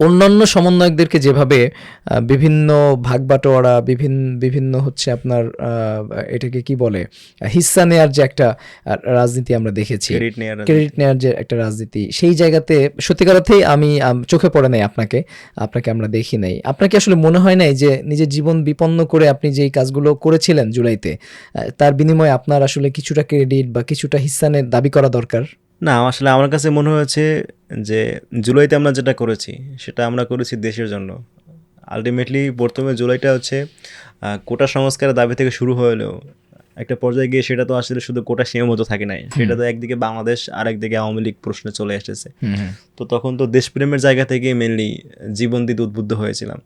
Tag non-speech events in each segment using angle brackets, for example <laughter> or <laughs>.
অন্যান্য সমন্বয়কদেরকে যেভাবে বিভিন্ন ভাগ বাটোয়ারা বিভিন্ন বিভিন্ন হচ্ছে আপনার এটাকে কি বলে হিস্সা নেয়ার যে একটা রাজনীতি আমরা দেখেছি ক্রেডিট নেওয়ার যে একটা রাজনীতি সেই জায়গাতে সত্যিকার অর্থেই আমি চোখে পড়ে নাই আপনাকে আপনাকে আমরা দেখি নাই। আপনাকে আসলে মনে হয় নাই যে নিজের জীবন বিপন্ন করে আপনি যেই কাজগুলো করেছিলেন জুলাইতে তার বিনিময়ে আপনার আসলে কিছুটা ক্রেডিট বা কিছুটা হিস্সানের দাবি করা দরকার? না আসলে আমার কাছে মনে হয়েছে যে জুলাইতে আমরা যেটা করেছি সেটা আমরা করেছি দেশের জন্য। আলটিমেটলি প্রথমে জুলাইটা হচ্ছে কোটা সংস্কারের দাবি থেকে শুরু হলেও একটা পর্যায়ে গিয়ে সেটা তো আসলে শুধু কোটা সীমাবদ্ধ থাকে নাই। সেটা তো একদিকে বাংলাদেশ আর একদিকে আওয়ামী লীগ প্রশ্নে চলে এসেছে। তো তখন তো দেশপ্রেমের জায়গা থেকে মেনলি জীবন দিতে উদ্বুদ্ধ হয়েছিলাম।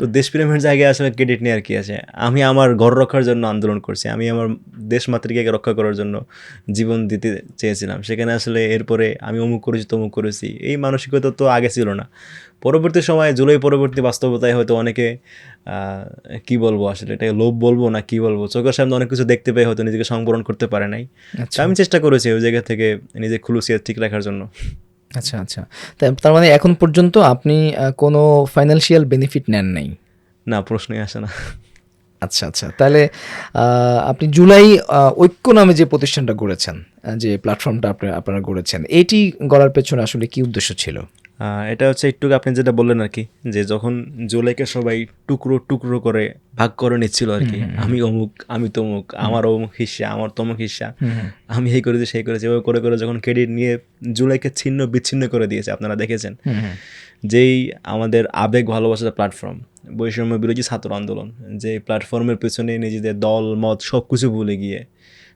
তো দেশপ্রেমের জায়গায় আসলে ক্রেডিট নেওয়ার কি আছে? আমি আমার ঘর রক্ষার জন্য আন্দোলন করছি। আমি আমার দেশ মাতৃকাকে রক্ষা করার জন্য জীবন দিতে চেয়েছিলাম। সেখানে আসলে এরপরে আমি অমুক করেছি তমুক করেছি। এই মানসিকতা তো আগে ছিল না। পরবর্তী সময়ে জুলাই পরবর্তী বাস্তবতায় হয়তো অনেকে কি বলব আসলে? এটাকে লোভ বলব না কি বলব? চোখের সামনে অনেক কিছু দেখতে পেয়ে হয়তো নিজেকে সংবরণ করতে পারে নাই। আচ্ছা। আমি চেষ্টা করেছি ওই জায়গা থেকে নিজের খুলুসিয়া ঠিক রাখার জন্য। আচ্ছা আচ্ছা। তার মানে এখন পর্যন্ত আপনি কোনো ফাইন্যান্সিয়াল বেনিফিট নেন নাই? না প্রশ্নই আসে না। আচ্ছা আচ্ছা। তাহলে আপনি জুলাই ঐক্য নামে যে প্রতিষ্ঠানটা গড়েছেন যে প্ল্যাটফর্মটা আপনি আপনারা গড়েছেন এটি গড়ার পেছনে আসলে কি উদ্দেশ্য ছিল? এটা হচ্ছে একটু আপনি যেটা বললেন আর কি যে যখন জুলাইকে সবাই টুকরো টুকরো করে ভাগ করে নিচ্ছিল আর কি আমি অমুক আমি তমুক আমার অমুক হিস্সা আমার তমুক হিস্সা আমি এই করেছি সেই করেছি এভাবে করে করে যখন ক্রেডিট নিয়ে জুলাইকে ছিন্ন বিচ্ছিন্ন করে দিয়েছে আপনারা দেখেছেন? যেই আমাদের আবেগ ভালোবাসার প্ল্যাটফর্ম বৈষম্য বিরোধী ছাত্র আন্দোলন যে প্ল্যাটফর্মের পেছনে নিজেদের দল মত সব কিছু ভুলে গিয়ে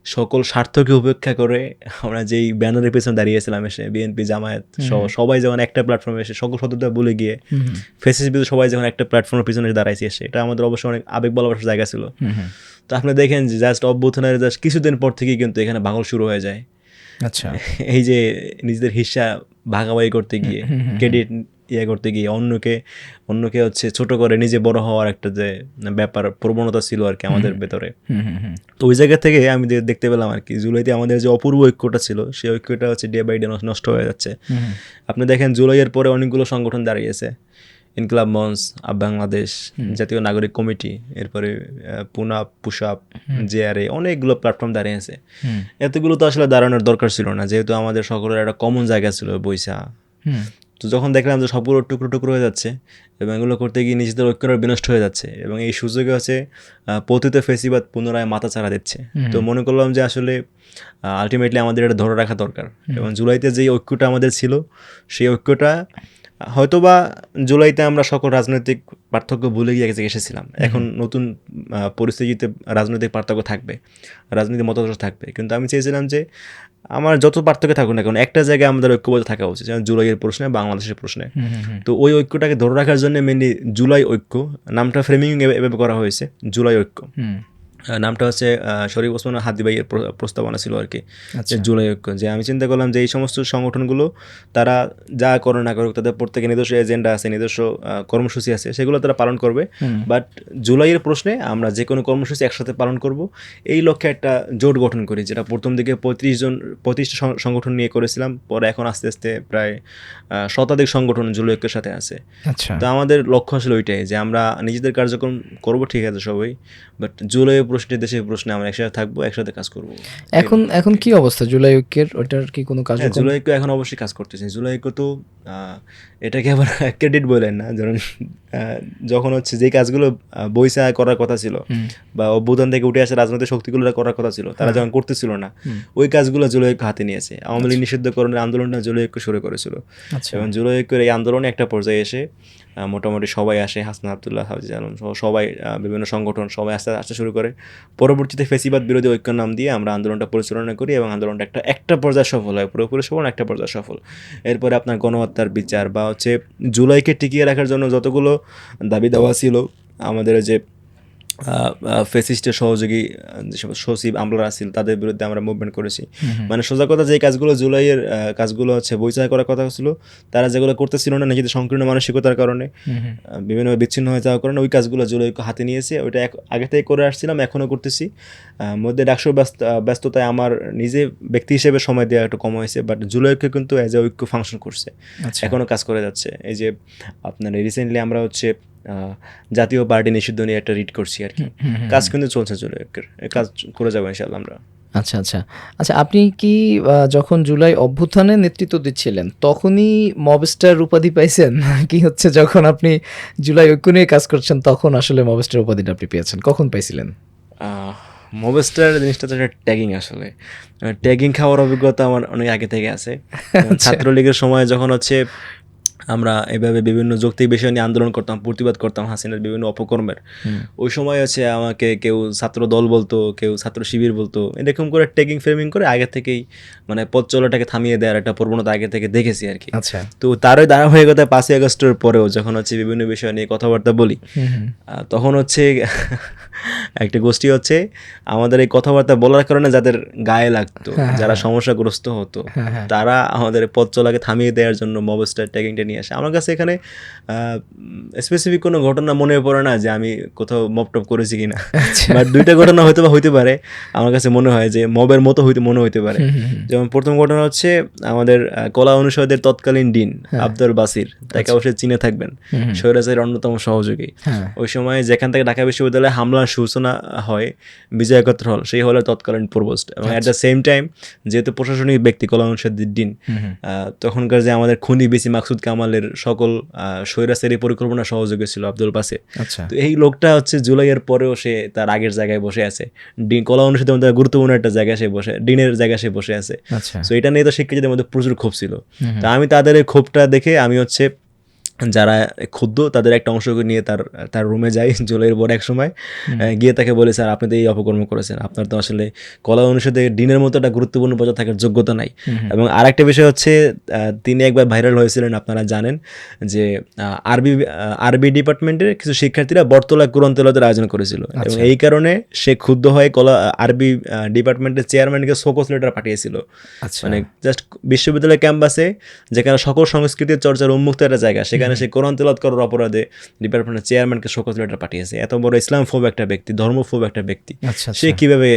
সকল স্বার্থকে উপেক্ষা করে আমরা যেই ব্যানারের পেছনে দাঁড়িয়েছিলাম এসে বিএনপি জামায়াত সহ সবাই যখন একটা প্ল্যাটফর্মে এসে সকল সদস্যতা ভুলে গিয়ে ফেসিস বিরুদ্ধে সবাই যখন একটা প্ল্যাটফর্মের পিছনে দাঁড়াইছে এসে এটা আমাদের অবশ্যই অনেক আবেগ ভালোবাসার জায়গা ছিল। তো আপনি দেখেন যে জাস্ট অভ্যুত্থানের জাস্ট কিছুদিন পর থেকেই কিন্তু এখানে ভাঙল শুরু হয়ে যায়। আচ্ছা। এই যে নিজেদের হিস্সা ভাগাভাগি করতে গিয়ে ক্রেডিট ইয়ে করতে গিয়ে অন্যকে অন্যকে হচ্ছে ছোট করে নিজে বড় হওয়ার একটা যে ব্যাপার প্রবণতা ছিল আর কি আমাদের ভেতরে। তো ওই জায়গা থেকে আমি দেখতে পেলাম আর কি জুলাইতে আমাদের যে অপূর্ব ঐক্যটা ছিল সেই ঐক্যটা হচ্ছে ডে বাই ডে নষ্ট হয়ে যাচ্ছে। আপনি দেখেন জুলাইয়ের পরে অনেকগুলো সংগঠন দাঁড়িয়েছে ইনকলাব মঞ্চ আপ বাংলাদেশ জাতীয় নাগরিক কমিটি এরপরে পুনাপ পুষাপ জেআরএ অনেকগুলো প্ল্যাটফর্ম দাঁড়িয়েছে। এতগুলো তো আসলে দাঁড়ানোর দরকার ছিল না যেহেতু আমাদের সকলের একটা কমন জায়গা ছিল বৈশা। হুম। তো যখন দেখলাম যে সবগুলো টুকরো টুকরো হয়ে যাচ্ছে এবং এগুলো করতে গিয়ে নিজেদের ঐক্যটা বিনষ্ট হয়ে যাচ্ছে এবং এই সুযোগে হচ্ছে পতিত ফেসিবাদ পুনরায় মাথা চারা দিচ্ছে। তো মনে করলাম যে আসলে আলটিমেটলি আমাদের এটা ধরে রাখা দরকার। এবং জুলাইতে যেই ঐক্যটা আমাদের ছিল সেই ঐক্যটা হয়তোবা জুলাইতে আমরা সকল রাজনৈতিক পার্থক্য ভুলে গিয়ে জায়গায় এসেছিলাম। এখন নতুন পরিস্থিতিতে রাজনৈতিক পার্থক্য থাকবে রাজনীতি মতাদর্শ থাকবে। কিন্তু আমি চেয়েছিলাম যে আমার যত পার্থক্য থাকুক না কারণ একটা জায়গায় আমাদের ঐক্যবদ্ধ থাকা উচিত যেমন জুলাইয়ের প্রশ্নে বাংলাদেশের প্রশ্নে। তো ওই ঐক্যটাকে ধরে রাখার জন্য মেনলি জুলাই ঐক্য নামটা ফ্রেমিং এভাবে করা হয়েছে জুলাই ঐক্য। নামটা হচ্ছে শরীফ ওসমান হাদি ভাইয়ের প্রস্তাবনা ছিল আর কি আচ্ছা। জুলাই ঐক্য। যে আমি চিন্তা করলাম যে এই সমস্ত সংগঠনগুলো তারা যা করে না করুক তাদের প্রত্যেকে নিজস্ব এজেন্ডা আছে নিজস্ব কর্মসূচি আছে সেগুলো তারা পালন করবে। বাট জুলাইয়ের প্রশ্নে আমরা যে কোনো কর্মসূচি একসাথে পালন করব এই লক্ষ্যে একটা জোট গঠন করি যেটা প্রথম দিকে পঁয়ত্রিশ জন পঁয়ত্রিশটা সংগঠন নিয়ে করেছিলাম পরে এখন আস্তে আস্তে প্রায় শতাধিক সংগঠন জুলাই ঐক্যের সাথে আছে। আচ্ছা। তো আমাদের লক্ষ্য আসলে ওইটাই যে আমরা নিজেদের কার্যক্রম করব ঠিক আছে সবাই বাট জুলাই প্রশ্নে দেশে প্রশ্নে আমরা একসাথে থাকব একসাথে কাজ করব। এখন এখন কি অবস্থা? জুলাই ঐক্যের ওটার কি কোনো কাজ হ্যাঁ জুলাই ঐক্য এখন অবশ্যই কাজ করতেছে। জুলাই ঐক্য তো এটাকে আবার <laughs> ক্রেডিট বলেন না। ধরুন যখন হচ্ছে যে কাজগুলো বৈশা করার কথা ছিল বা অভ্যুত্থান থেকে উঠে আসা রাজনৈতিক শক্তিগুলো করার কথা ছিল তারা যখন করতেছিল না ওই কাজগুলো জুলাই ঐক্য হাতে নিয়েছে। আওয়ামী লীগ নিষিদ্ধকরণের আন্দোলনটা জুলাই ঐক্য শুরু করেছিল। আচ্ছা। এবং জুলাই ঐক্যের এই আন্দোলনে একটা পর্যায়ে এসে মোটামুটি সবাই আসে, হাসনা আবদুল্লাহ, হাফিজ আলম সহ সবাই বিভিন্ন সংগঠন সবাই আস্তে আস্তে শুরু করে। পরবর্তীতে ফেসিবাদ বিরোধী ঐক্য নাম দিয়ে আমরা আন্দোলনটা পরিচালনা করি এবং আন্দোলনটা একটা একটা পর্যায়ে সফল হয়, পুরোপুরি সফল, একটা পর্যায়ে সফল। এরপরে আপনার গণহত্যার বিচার বা হচ্ছে জুলাইকে টিকিয়ে রাখার জন্য যতগুলো দাবি দেওয়া ছিল, আমাদের যে ফেসিস্টের সহযোগী যেসব সচিব আমলারা আছিল তাদের বিরুদ্ধে আমরা মুভমেন্ট করেছি। মানে সোজা কথা যে কাজগুলো জুলাইয়ের কাজগুলো হচ্ছে বৈচার করার কথা ছিল তারা যেগুলো করতেছিল না নিজেদের সংকীর্ণ মানসিকতার কারণে বিভিন্ন বিচ্ছিন্ন হয়ে যাওয়ার কারণে ওই কাজগুলো জুলাই হাতে নিয়েছে। ওইটা এক- আগে থেকে করে আসছিলাম এখনও করতেছি। মধ্যে ডাকসুর ব্যস্ত ব্যস্ততায় আমার নিজে ব্যক্তি হিসেবে সময় দেওয়া একটু কম হয়েছে বাট জুলাইকে কিন্তু অ্যাজ এ ঐক্য ফাংশন করছে। আচ্ছা। এখনও কাজ করে যাচ্ছে। এই যে আপনার রিসেন্টলি আমরা হচ্ছে জাতীয় পার্টি নিষিদ্ধ নিয়ে একটা রিড করছি আর কি। কাজ কিন্তু চলছে জুলাইকের কাজ করে যাব ইনশাল্লাহ আমরা। আচ্ছা আচ্ছা। আচ্ছা আপনি কি যখন জুলাই অভ্যুত্থানে নেতৃত্ব দিচ্ছিলেন তখনই মবস্টার উপাধি পাইছেন? <laughs> কি হচ্ছে যখন আপনি জুলাই ঐক্য নিয়ে কাজ করছেন তখন আসলে মবস্টার উপাধিটা আপনি পেয়েছেন? কখন পাইছিলেন? মোবাইস্টার জিনিসটা তো একটা ট্যাগিং আসলে। ট্যাগিং খাওয়ার অভিজ্ঞতা আমার অনেক আগে থেকে আছে। <laughs> ছাত্রলীগের সময় যখন হচ্ছে আমরা এভাবে বিভিন্ন যৌক্তিক বিষয় নিয়ে আন্দোলন করতাম প্রতিবাদ করতাম হাসিনার বিভিন্ন অপকর্মের। ওই সময় হচ্ছে আমাকে কেউ ছাত্র দল বলতো কেউ ছাত্র শিবির বলতো এরকম করে ট্যাগিং ফ্রেমিং করে আগে থেকেই মানে পথ চলাটাকে থামিয়ে দেওয়ার একটা প্রবণতা আগে থেকে দেখেছি আর কি। আচ্ছা। তো তারই ধারাবাহিকতা পাঁচই আগস্টের পরেও যখন হচ্ছে বিভিন্ন বিষয় নিয়ে কথাবার্তা বলি তখন হচ্ছে একটা গোষ্ঠী হচ্ছে আমাদের এই কথাবার্তা বলার কারণে যাদের গায়ে লাগতো যারা সমস্যাগ্রস্ত হতো তারা আমাদের পথ চলাকে থামিয়ে দেওয়ার জন্য মবস্টার ট্যাগিংটা নিয়ে আসে। আমার কাছে এখানে স্পেসিফিক কোনো ঘটনা মনে পড়ে না যে আমি কোথাও মব টপ করেছি কিনা। বাট দুইটা ঘটনা হয়তো বা হইতে পারে। আমার কাছে মনে হয় যে মবের মতো হইতে মনে হইতে পারে। যেমন প্রথম ঘটনা হচ্ছে আমাদের কলা অনুষদের তৎকালীন ডিন আব্দুল বাসির। তাকে অবশ্যই চিনে থাকবেন। সৈরাজের অন্যতম সহযোগী। হ্যাঁ। ওই সময় যেখান থেকে ঢাকা বিশ্ববিদ্যালয়ে হামলার সূচনা হয় বিজয় একত্র হল সেই হলের তৎকালীন প্রবোস্ট। এবং অ্যাট দ্য সেম টাইম যেহেতু প্রশাসনিক ব্যক্তি কলা অনুষদের তখনকার যে আমাদের খুনি বেশি মাকসুদ কামালের সকল সৈরাসের পরিকল্পনা সহযোগী ছিল আব্দুল বাসে। আচ্ছা। তো এই লোকটা হচ্ছে জুলাইয়ের পরেও সে তার আগের জায়গায় বসে আছে। ডিন কলা অনুষদের মধ্যে গুরুত্বপূর্ণ একটা জায়গায় সে বসে ডিনের জায়গায় সে বসে আছে। তো এটা নিয়ে তো শিক্ষার্থীদের মধ্যে প্রচুর ক্ষোভ ছিল। তা আমি তাদের এই ক্ষোভটা দেখে আমি হচ্ছে যারা ক্ষুদ্র তাদের একটা অংশ নিয়ে তার তার রুমে যাই জুলাইয়ের পর এক সময় গিয়ে তাকে বলে স্যার আপনি তো এই অপকর্ম করেছেন। আপনার তো আসলে কলা অনুষদে ডিনের মতো একটা গুরুত্বপূর্ণ পর্যায়ে থাকার যোগ্যতা নাই। এবং আরেকটা বিষয় হচ্ছে তিনি একবার ভাইরাল হয়েছিলেন আপনারা জানেন যে আরবি আরবি ডিপার্টমেন্টের কিছু শিক্ষার্থীরা বটতলা কোরআন আয়োজন করেছিল। এবং এই কারণে সে ক্ষুব্ধ হয়ে কলা আরবি ডিপার্টমেন্টের চেয়ারম্যানকে শোকস লেটার পাঠিয়েছিল। আচ্ছা। মানে জাস্ট বিশ্ববিদ্যালয় ক্যাম্পাসে যেখানে সকল সংস্কৃতির চর্চার উন্মুক্ত একটা জায়গা সেখানে সে কোরআন তেলাত করার অপরাধে ডিপার্টমেন্টের চেয়ারম্যানকে শোকজ লেটার পাঠিয়েছে। এত বড় ইসলাম ফোব একটা ব্যক্তি ধর্মফোব একটা ব্যক্তি। আচ্ছা সে কীভাবে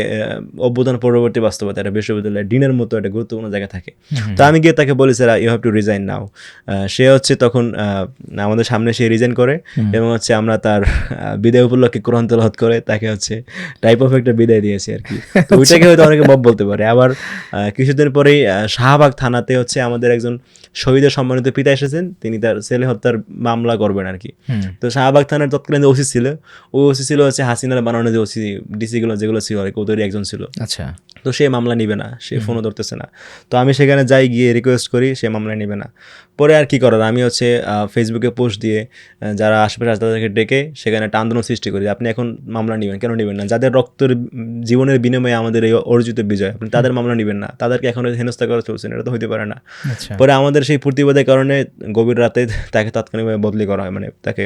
অভ্যুত্থান পরবর্তী বাস্তবতা একটা বিশ্ববিদ্যালয়ে ডিনের মতো একটা গুরুত্বপূর্ণ জায়গা থাকে। তো আমি গিয়ে তাকে বলি sir you have to resign now সে হচ্ছে তখন আমাদের সামনে সে রিজাইন করে এবং হচ্ছে আমরা তার বিদায় উপলক্ষে কোরআন তেলাওয়াত করে তাকে হচ্ছে টাইপ অফ একটা বিদায় দিয়েছি আর কি। <laughs> তো ওইটাকে হয়তো অনেকে মব বলতে পারে। আবার কিছুদিন পরেই শাহবাগ থানাতে হচ্ছে আমাদের একজন শহীদের সম্মানিত পিতা এসেছেন তিনি তার ছেলে হত্যার মামলা করবেন আর কি। তো শাহবাগ থানার তৎকালীন ওসি ছিল। ওই ওসি ছিল হচ্ছে হাসিনার বানানো যে ওসি ডিসিগুলো যেগুলো ছিল আর কি ওদেরই একজন ছিল। আচ্ছা। তো সে মামলা নিবে না সে ফোনও ধরতেছে না। তো আমি সেখানে যাই গিয়ে রিকোয়েস্ট করি সে মামলা নিবে না। পরে আর কি করার আমি হচ্ছে ফেসবুকে পোস্ট দিয়ে যারা আশেপাশে আছে তাদেরকে ডেকে সেখানে একটা আন্দোলন সৃষ্টি করি আপনি এখন মামলা নেবেন কেন নেবেন না? যাদের রক্তের জীবনের বিনিময়ে আমাদের এই অর্জিত বিজয় আপনি তাদের মামলা নেবেন না। তাদেরকে এখন হেনস্থা করা চলছে এটা তো হইতে পারে না। আচ্ছা। পরে আমাদের সেই প্রতিবাদের কারণে গভীর রাতে তাকে তাৎক্ষণিকভাবে বদলি করা হয় মানে তাকে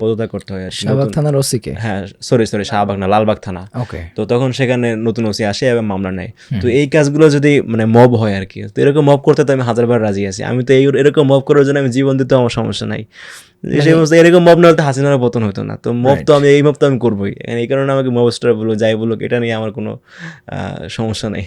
পদত্যাগ করতে হয়। শাহবাগ থানার ওসিকে হ্যাঁ সরি সরি শাহবাগ না লালবাগ থানা। ওকে তো তখন সেখানে নতুন ওসি আসে এবং মামলা নেয়। তো এই কাজগুলো যদি মানে মব হয় আর কি তো এরকম মব করতে তো আমি হাজারবার রাজি আছি। আমি তো এই এরকম মব করার জন্য আমি জীবন দিতে আমার সমস্যা নাই। মানে সেই সমস্ত এরকম মব না হলে হাসিনার পতন হতো না। তো মব তো আমি এই মব তো আমি করবোই। এই কারণে আমাকে মব স্টার বলুক যাই বলুক এটা নিয়ে আমার কোনো সমস্যা নেই।